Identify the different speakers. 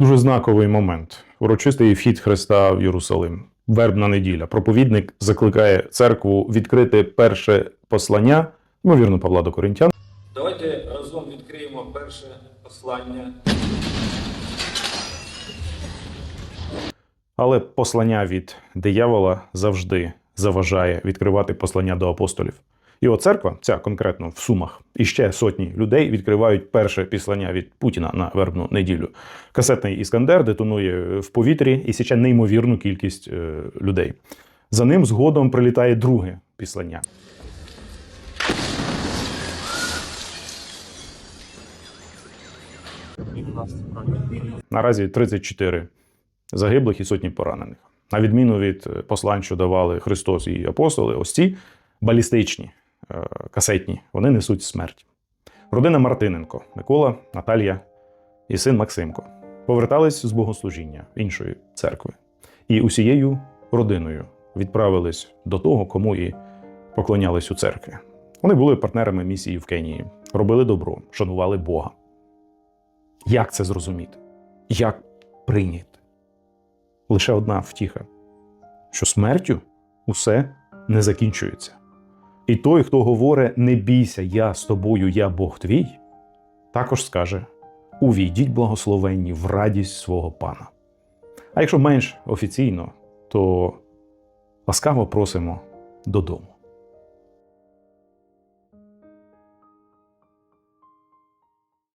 Speaker 1: Дуже знаковий момент. Урочистий вхід Христа в Єрусалим. Вербна неділя. Проповідник закликає церкву відкрити перше послання, ймовірно, Павла до Коринтян.
Speaker 2: Давайте разом відкриємо перше послання.
Speaker 1: Але послання від диявола завжди заважає відкривати послання до апостолів. І от церква, ця конкретно в Сумах, і ще сотні людей відкривають перше післання від Путіна на вербну неділю. Касетний іскандер детонує в повітрі і січе неймовірну кількість е, людей. За ним згодом прилітає друге післання. Наразі 34 загиблих і сотні поранених. На відміну від е, послань, що давали Христос і апостоли, ось ці балістичні, касетні, вони несуть смерть. Родина Мартиненко, Микола, Наталія і син Максимко повертались з богослужіння іншої церкви і усією родиною відправились до того, кому і поклонялись у церкві. Вони були партнерами місії в Кенії, робили добро, шанували Бога. Як це зрозуміти? Як прийняти? Лише одна втіха, що смертю усе не закінчується. І той, хто говорить не бійся, я з тобою, я Бог твій, також скаже: увійдіть благословенні в радість свого пана. А якщо менш офіційно, то ласкаво просимо додому.